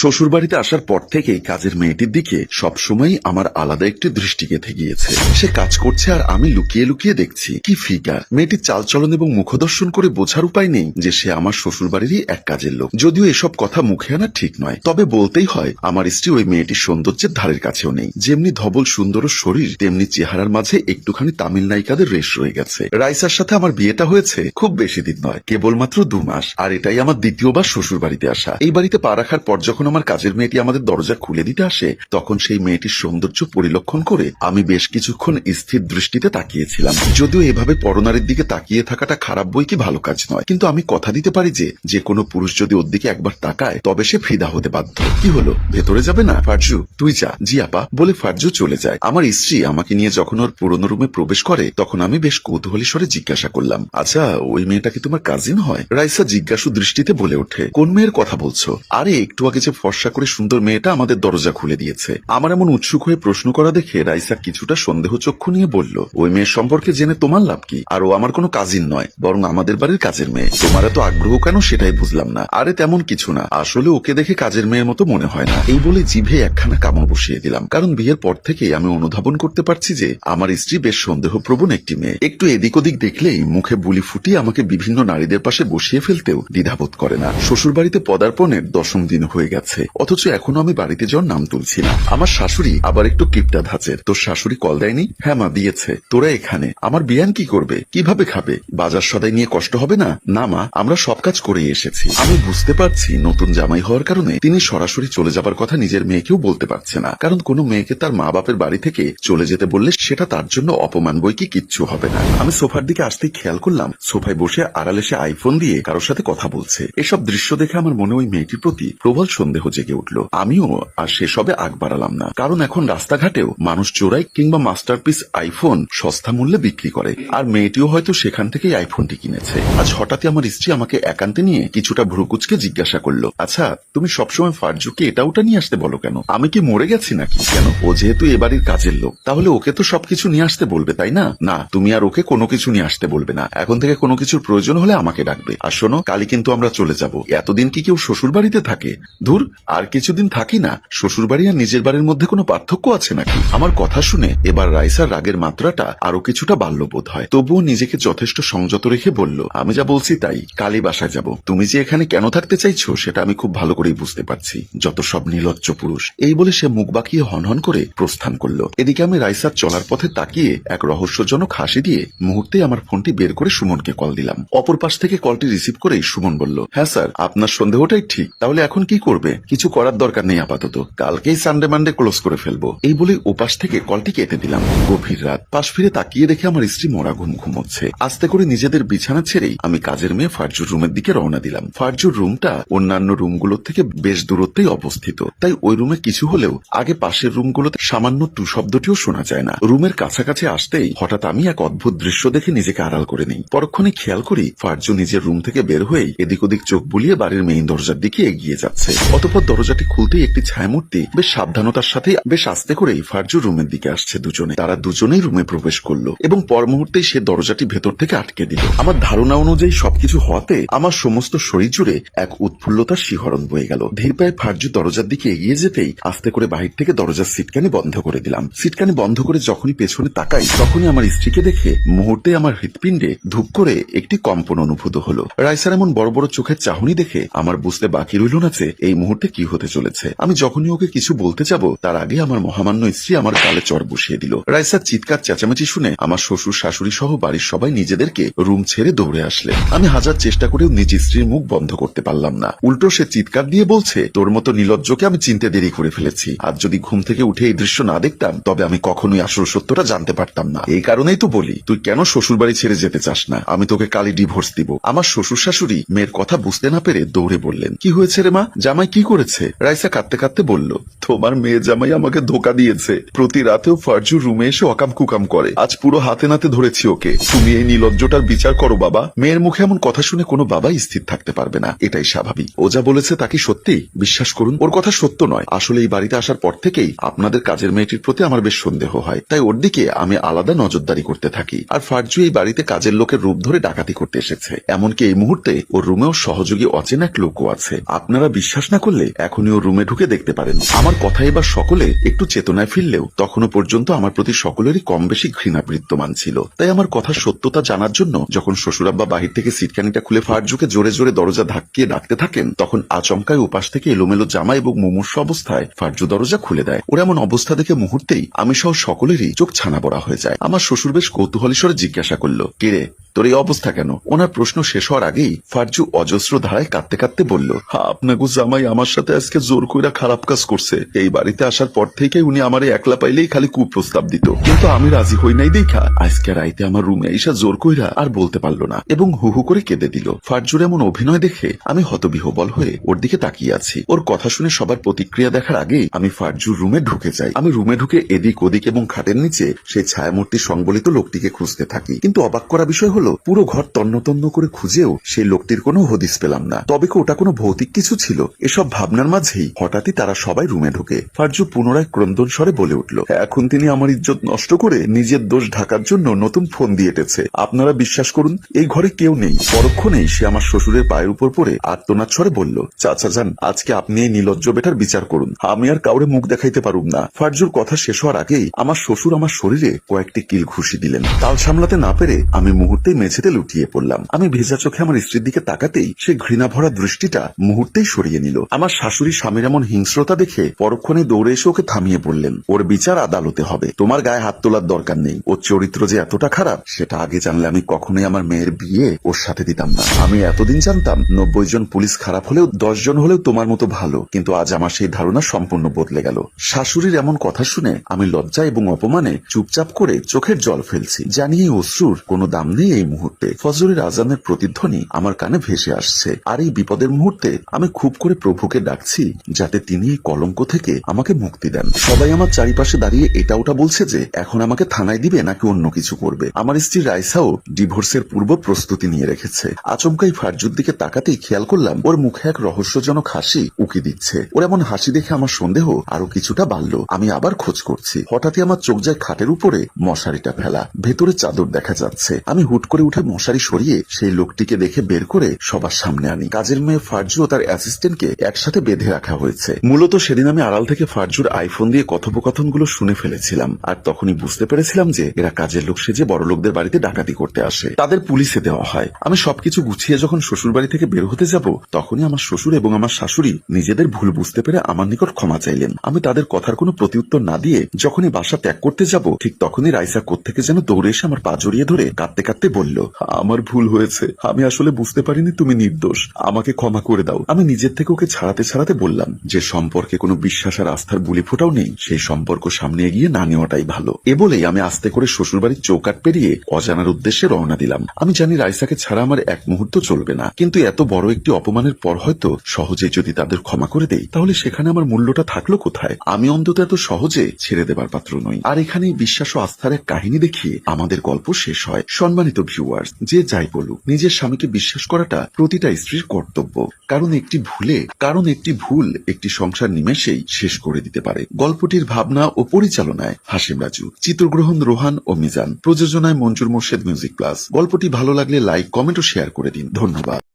শ্বশুর বাড়িতে আসার পর থেকেই কাজের মেয়েটির দিকে সবসময় আমার আলাদা একটি দৃষ্টি গেঁথে গিয়েছে। সে কাজ করছে আর আমি লুকিয়ে লুকিয়ে দেখছি। কি ফিগার মেয়েটির চালচলন এবং মুখদর্শন করে বোঝার উপায় নেই যে সে আমার শ্বশুর বাড়িরই এক কাজের লোক। যদিও এসব কথা মুখে আনা ঠিক নয়। তবে বলতেই হয়, আমার স্ত্রী ওই মেয়েটির সৌন্দর্যের ধারের কাছেও নেই। যেমনি ধবল সুন্দর শরীর, তেমনি চেহারার মাঝে একটুখানি তামিল নায়িকাদের রেশ রয়ে গেছে। রাইসার সাথে আমার বিয়েটা হয়েছে খুব বেশি দিন নয়, কেবলমাত্র দু মাস। আর এটাই আমার দ্বিতীয়বার শ্বশুর বাড়িতে আসা। এই বাড়িতে পা রাখার পর যখন আমার কাজের মেয়েটি আমাদের দরজা খুলে দিতে আসে, তখন সেই মেয়েটির সৌন্দর্য পরিলক্ষণ করে আমি বেশ কিছুক্ষণ স্থির দৃষ্টিতে তাকিয়েছিলাম। যদিও এভাবে পরনারীর দিকে তাকিয়ে থাকাটা খারাপ বই কি ভালো কাজ নয়, কিন্তু আমি কথা দিতে পারি যে যে কোনো পুরুষ যদি ওর দিকে একবার তাকায়, তবে সে ফিদা হতে বাধ্য। কি হলো? ভেতরে যাবে না? ফার্জু, তুই যা। জি, আপা, বলে ফারজু চলে যায়। আমার স্ত্রী আমাকে নিয়ে যখন ওর পুরনো রুমে প্রবেশ করে, তখন আমি বেশ কৌতূহলী স্বরে জিজ্ঞাসা করলাম আচ্ছা ওই মেয়েটা কি তোমার কাজিন হয়? রাইসা জিজ্ঞাসু দৃষ্টিতে বলে ওঠে, কোন মেয়ের কথা বলছো? আরে, একটু আগে যে ফর্সা করে সুন্দর মেয়েটা আমাদের দরজা খুলে দিয়েছে। আমার এমন উৎসুক হয়ে প্রশ্ন করা দেখে রাইসা কিছুটা সন্দেহ চক্ষু নিয়ে বলল, ওই মেয়ের সম্পর্কে জেনে তোমার লাভ কি? আর ও আমার কোনো কাজিন নয়, বরং আমাদের বাড়ির কাজের মেয়ে। তোমার এত আগ্রহ কেন সেটাই বুঝলাম না। আরে তেমন কিছু না, আসলে ওকে দেখে কাজের মেয়ের মতো মনে হয় না। এই বলে জিভে একখানা কামড় বসিয়ে দিলাম, কারণ বিয়ের পর থেকেই আমি অনুধাবন করতে পারছি যে আমার স্ত্রী বেশ সন্দেহপ্রবণ একটি মেয়ে। একটু এদিক ওদিক দেখলেই মুখে বুলি ফুটিয়ে আমাকে বিভিন্ন নারীদের পাশে বসিয়ে ফেলতেও দ্বিধাবোধ করে না। শ্বশুর বাড়িতে পদার্পণের দশম দিন হয়ে গেছে। অথচ এখনও আমি বাড়িতে যাওয়ার নাম তুলছি না। আমার শাশুড়ি আবার একটু কিপটা ধাঁচের। তোর শাশুড়ি কল দেয়নি? হ্যাঁ মা, দিয়েছে। তোরা এখানে। আমার বিয়ান কি করবে? কীভাবে খাবে? বাজার সদাই নিয়ে কষ্ট হবে না? না মা, আমরা সব কাজ করে এসেছি। আমি বুঝতে পারছি নতুন জামাই হওয়ার কারণে তিনি সরাসরি চলে যাবার কথা নিজের মেয়েকেও বলতে পারছে না। কারণ কোনো মেয়েকে তার মা বাপের বাড়ি থেকে চলে যেতে বললে সেটা তার জন্য অপমান বই কি কিচ্ছু হবে না। আমি সোফার দিকে আসতেই খেয়াল করলাম, সোফায় বসে আড়ালে সে আইফোন দিয়ে কারোর সাথে কথা বলছে। এসব দৃশ্য দেখে আমার মনে ওই মেয়েটির প্রতি প্রবল সন্দেহ জেগে উঠল। আমিও আর সেসবে আগ বাড়ালাম না। কারণ এখন রাস্তাঘাটেও মানুষ চোরাই কিংবা মাস্টারপিস আইফোন সস্তা মূল্যে বিক্রি করে। আর মেয়েটিও হয়তো সেখান থেকেই আইফোনটি কিনেছে। আজ হঠাৎই আমার স্ত্রী আমাকে একান্তে নিয়ে কিছুটা ভ্রুকুচকে জিজ্ঞাসা করল আচ্ছা তুমি সবসময় ফারজুকে এটা ওটা নিয়ে আসতে বলো কেন? আমি কি মরে গেছি নাকি? কেন? ও যেহেতু এ বাড়ির কাজের লোক, তাহলে ওকে তো সবকিছু নিয়ে আসতে বলবে, তাই না? না, তুমি আর ওকে কোনো কিছু নিয়ে আসতে বলবে না। এখন থেকে কোনো কিছুর প্রয়োজন হলে আমাকে ডাকবে। আর শোনো, কালই কিন্তু আমরা চলে যাব। এতদিন কি কেউ শ্বশুর বাড়িতে থাকে? ধুর আর কিছুদিন থাকি না শ্বশুর বাড়ি আর নিজের বাড়ির মধ্যে কোনো পার্থক্য আছে নাকি? আমার কথা শুনে এবার রাইসার রাগের মাত্রাটা আরও কিছুটা বাল্য বোধ হয়। তবুও নিজেকে যথেষ্ট সংযত রেখে বলল, আমি যা বলছি তাই, কালই বাসায় যাব। তুমি যে এখানে কেন থাকতে চাইছো, সেটা আমি খুব ভালো করেই বুঝতে পারছি। যত সব নির্লজ্জ পুরুষ। এই বলে সে মুখ বাঁকিয়ে হনহন করে প্রস্থান করল। এদিকে আমি রাইসার চলার পথে তাকিয়ে এক রহস্যজনক হাসি দিয়ে মুহূর্তে আমার ফোনটি বের করে সুমনকে কল দিলাম। অপর পাশ থেকে কলটি রিসিভ করেই সুমন বলল হ্যাঁ স্যার, আপনার সন্দেহটাই ঠিক। তাহলে এখন কি করবে? কিছু করার দরকার নেই আপাতত। কালকেই সানডে মানডে ক্লোজ করে ফেলব। এই বলে ওপাশ থেকে কলটি কেটে দিলাম। গভীর রাত। পাশ ফিরে তাকিয়ে দেখে আমার স্ত্রী মরা ঘুম ঘুমোচ্ছে। আস্তে করে নিজেদের বিছানা ছেড়েই আমি কাজের মেয়ে ফারজুর রুমের দিকে রওনা দিলাম। ফারজুর রুমটা অন্যান্য রুমগুলোর থেকে বেশ দূরত্বেই অবস্থিত। তাই ওই রুমে কিছু হলেও আগে পাশের রুমগুলোতে সামান্য টু শব্দটিও শোনা যায় না। রুমের কাছাকাছি আসতেই হঠাৎ আমি এক অদ্ভুত দৃশ্য দেখে নিজেকে আড়াল করে নিই। পরক্ষণে খেয়াল করি ফারজু নিজের রুম থেকে বের হয়েই এদিক ওদিক চোখ বুলিয়ে বাড়ির মেইন দরজার দিকে এগিয়ে যাচ্ছে। অতপর দরজাটি খুলতেই একটি ছায়ামূর্তি বেশ সাবধানতার সাথে বেশ আস্তে করেই ফারজু রুমের দিকে আসছে দুজনে। তারা দুজনেই রুমে প্রবেশ করল এবং পর মুহূর্তেই সে দরজাটি ভেতর থেকে আটকে দিল। আমার ধারণা অনুযায়ী সবকিছু হওয়াতে আমার সমস্ত শরীর জুড়ে এক উৎফুল্লতার শিহরণ বয়ে গেল। ধীর পায়ে ফারজু দরজার দিকে এগিয়ে যেতেই আস্তে করে বাহির থেকে দরজার সিটকানি বন্ধ করে দিলাম। সিটকানি বন্ধ করে যখনই পেছনে তাকাই, তখনই আমার স্ত্রীকে দেখে মুহূর্তে আমার হৃৎপিণ্ডে ধূপ করে একটি কম্পন অনুভূত হলো। রাইসার এমন বড় বড় চোখের চাহনি দেখে আমার বুঝতে বাকি রইল না যে এই মুহূর্তে কি হতে চলেছে? আমি যখনই ওকে কিছু বলতে যাব, তার আগে আমার মহামান্য স্ত্রী আমার গালে চর বসিয়ে দিল। রাইসার চিৎকার চেঁচামেচি শুনে আমার শ্বশুর, শাশুড়ি সহ বাড়ির সবাই নিজেদেরকে রুম ছেড়ে দৌড়ে আসলেন আমি হাজার চেষ্টা করেও নিজ স্ত্রীর মুখ বন্ধ করতে পারলাম না। উল্টো সে চিৎকার দিয়ে বলছে, তোর মতো নিলজ্জকে আমি চিনতে দেরি করে ফেলেছি। আর যদি ঘুম থেকে উঠে এই দৃশ্য না দেখতাম, তবে আমি কখনোই আসল সত্যটা জানতে পারতাম না। এই কারণেই তো বলি, তুই কেন শ্বশুর বাড়ি ছেড়ে যেতে চাস না? আমি তোকে কালই ডিভোর্স দিব। আমার শ্বশুর, শাশুড়ি মেয়ের কথা বুঝতে না পেরে দৌড়ে বললেন, কি হয়েছে রে মা? জামাই কি করেছে? রাইসা কাঁদতে কাঁদতে বলল, তোমার মেয়ে জামাই আমাকে ধোকা দিয়েছে। প্রতি রাতেও ফারজু রুমে এসে অকাম কুকাম করে। আজ পুরো হাতে নাতে ধরেছি ওকে। তুমি এই নিলজ্জটার বিচার করো, বাবা। মেয়ের মুখে এমন কথা শুনে কোনো বাবাই স্থির থাকতে পারবে না। এটাই স্বাভাবিক। ও যা বলেছে তা কি সত্যি? বিশ্বাস করুন, ওর কথা সত্য নয়। আসলে এই বাড়িতে আসার পর থেকেই আপনাদের কাজের মেয়েটির প্রতি আমার বেশ সন্দেহ হয়। তাই ওর দিকে আমি আলাদা নজরদারি করতে থাকি। আর ফারজু এই বাড়িতে কাজের লোকের রূপ ধরে ডাকাতি করতে এসেছে। এমনকি এই মুহূর্তে ওর রুমেও সহযোগী অচেনা এক লোকও আছে। আপনারা বিশ্বাস না করলে এখনই ও রুমে ঢুকে দেখতে পারেন। আমার কথা এবার সকলে একটু চেতনায় ফিরলেও তখনও পর্যন্ত আমার প্রতি সকলেরই কম বেশি ঘৃণা বৃত্তমান ছিল। তাই আমার কথার সত্যতা জানার জন্য যখন শ্বশুরাব্বা বাহির থেকে সিটকানিটা খুলে ফারজুকে জোরে জোরে দরজা ধাক্কিয়ে ডাকতে থাকেন, তখন আচমকায় উপাস থেকে এলোমেলো জামা এবং মুমূর্ষ অবস্থায় ফারজু দরজা খুলে দেয়। ওর এমন অবস্থা দেখে মুহূর্তেই আমি সহ সকলেরই চোখ ছানা বড়া হয়ে যায়। আমার শ্বশুর বেশ কৌতূহলী জিজ্ঞাসা করল, কিরে তোর এই অবস্থা কেন? ওনার প্রশ্ন শেষ হওয়ার আগেই ফারজু অজস্র ধারায় কাঁদতে কাঁদতে বলল আপনাকে জামাই আমার সাথে আজকে জোর কইরা খারাপ কাজ করছে। এই বাড়িতে আসার পর থেকে উনি আমারে একলা পাইলেই খালি কুপ্রস্তাব দিত। কিন্তু আমি রাজি হই নাই দেখা। আজকে রাইতে আমার রুমে এসা জোর কইরা আর বলতে পারল না এবং হু হু করে কেঁদে দিল। ফারজুর এমন অভিনয় দেখে আমি হতবিহবল হয়ে ওর দিকে তাকিয়ে আছি। ওর কথা শুনে সবার প্রতিক্রিয়া দেখার আগেই আমি ফারজুর রুমে ঢুকে যাই। আমি রুমে ঢুকে এদিক ওদিক এবং খাটের নিচে সেই ছায়ামূর্তি সংবলিত লোকটিকে খুঁজতে থাকি। কিন্তু অবাক করা বিষয় হলো পুরো ঘর তন্ন তন্ন করে খুঁজেও সেই লোকটির কোনো হদিস পেলাম না। তবে কি ওটা কোনো ভৌতিক কিছু ছিল? এসব ভাবনার মাঝেই হঠাৎই তারা সবাই রুমে ঢুকে। ফারজু পুনরায় ক্রন্দন স্বরে বলে উঠল, এখন তিনি আমার ইজ্জত নষ্ট করে নিজের দোষ ঢাকার জন্য নতুন ফোন দিয়ে এটেছে আপনারা বিশ্বাস করুন, এই ঘরে কেউ নেই। পরক্ষণেই সে আমার শ্বশুরের পায়ের উপর পড়ে আত্মনাথ স্বরে বলল, চাচা যান, আজকে আপনি এই নিলজ্জ বেটার বিচার করুন। আমি আর কাউরে মুখ দেখাইতে পারুম না। ফারজুর কথা শেষ হওয়ার আগেই আমার শ্বশুর আমার শরীরে কয়েকটি কিল ঘুষি দিলেন। তাল সামলাতে না পেরে আমি মুহূর্তেই মেঝেতে লুটিয়ে পড়লাম। আমি ভেজা চোখে আমার স্ত্রীর দিকে তাকাতেই সে ঘৃণা ভরা দৃষ্টিটা মুহূর্তেই সরিয়ে নিল। আমার শাশুড়ি স্বামীর এমন হিংস্রতা দেখে পরক্ষণে দৌড়ে এসে ওকে থামিয়ে বললেন, ওর বিচার আদালতে হবে। তোমার গায়ে হাত তোলার দরকার নেই। ওর চরিত্র যে এতটা খারাপ, সেটা আগে জানলে আমি কখনোই আমার মেয়ের বিয়ে ওর সাথে দিতাম না। আমি এতদিন জানতাম, নব্বই জন পুলিশ খারাপ হলেও দশ জন হলেও তোমার মতো ভালো। কিন্তু আজ আমার সেই ধারণা সম্পূর্ণ বদলে গেল। শাশুড়ির এমন কথা শুনে আমি লজ্জা এবং অপমানে চুপচাপ করে চোখের জল ফেলছি। জানি এই অশ্রুর কোনো দাম নেই এই মুহূর্তে ফজরের আজানের প্রতিধ্বনি আমার কানে ভেসে আসছে। আর এই বিপদের মুহূর্তে আমি খুব করে প্রভুকে ডাকছি যাতে তিনি এই কলঙ্ক থেকে আমাকে মুক্তি দেন। সবাই আমার চারিপাশে দাঁড়িয়ে এটা ওটা বলছে যে, এখন আমাকে থানায় দিবে নাকি অন্য কিছু করবে। আমার স্ত্রী রাইসাও ডিভোর্সের পূর্ব প্রস্তুতি নিয়ে রেখেছে। আচমকাই ফারজুর দিকে তাকাতেই খেয়াল করলাম, ওর মুখে এক রহস্যজনক হাসি উকি দিচ্ছে। ওর এমন হাসি দেখে আমার সন্দেহ আরও কিছুটা বাড়ল। আমি আবার খোঁজ করছি। হঠাৎই আমার চোখ যায় খাটের উপরে মশারিটা ফেলা। ভেতরে চাদর দেখা যাচ্ছে। আমি হুট করে উঠে মশারি সরিয়ে সেই লোকটিকে দেখে বের করে সবার সামনে আনি। কাজের মেয়ে ফারজু ও তার অ্যাসিস্ট্যান্টকে একসাথে বেঁধে রাখা হয়েছে। মূলত সেদিন আমি আড়াল থেকে ফারজুর আইফোন দিয়ে কথোপকথনগুলো শুনে ফেলেছিলাম। আর তখনই বুঝতে পেরেছিলাম যে এরা কাজের লোক সেজে বড় লোকদের বাড়িতে ডাকাতি করতে আসে। তাদের পুলিশে দেওয়া হয়। আমি সবকিছু গুছিয়ে যখন শ্বশুর বাড়ি থেকে বের হতে যাব, তখনই আমার শ্বশুর এবং আমার শাশুড়ি নিজেদের ভুল বুঝতে পেরে আমার নিকট ক্ষমা চাইলেন। আমি তাদের কথার কোনো প্রতিউত্তর না দিয়ে যখনই বাসা ত্যাগ করতে যাব, ঠিক তখনই রাইসা কোত্থেকে যেন দৌড়ে এসে আমার পা জড়িয়ে ধরে কাঁদতে কাঁদতে বলল, আমার ভুল হয়েছে। আমি আসলে বুঝতে পারিনি তুমি নির্দোষ। আমাকে ক্ষমা করে দাও। আমি নিজের থেকে ওকে ছাড়াতে ছাড়াতে বললাম যে সম্পর্কে কোনো বিশ্বাস আর আস্থার বুলি ফোটাও নেই। সেই সম্পর্ক সামনে এগিয়ে না নেওয়াটাই ভালো। এ বলেই আমি আস্তে করে শ্বশুরবাড়ির চৌকাট পেরিয়ে অজানার উদ্দেশ্যে রওনা দিলাম। আমি জানি রাইসাকে ছাড়া আমার এক মুহূর্ত চলবে না। কিন্তু এত বড় একটি অপমানের পর হয়তো সহজে যদি তাদের ক্ষমা করে দেই, তাহলে সেখানে আমার মূল্যটা থাকল কোথায়? আমি অন্তত এত সহজে ছেড়ে দেবার পাত্র নই। আর এখানে বিশ্বাস ও আস্থার এক কাহিনী দেখিয়ে আমাদের গল্প শেষ হয়। সম্মানিত ভিউয়ার্স যে যাই বলুক, নিজের স্বামীকে বিশ্বাস করাটা প্রতিটা স্ত্রীর কর্তব্য। কারণ একটি ভুলে, কারণ একটি ভুল একটি সংসার নিমেষেই শেষ করে দিতে পারে। গল্পটির ভাবনা ও পরিচালনায় হাসিম রাজু, চিত্রগ্রহণ রোহান ও মিজান, প্রযোজনায় মঞ্জুর মোর্শেদ মিউজিক প্লাস। গল্পটি ভালো লাগলে লাইক, কমেন্ট ও শেয়ার করে দিন। ধন্যবাদ।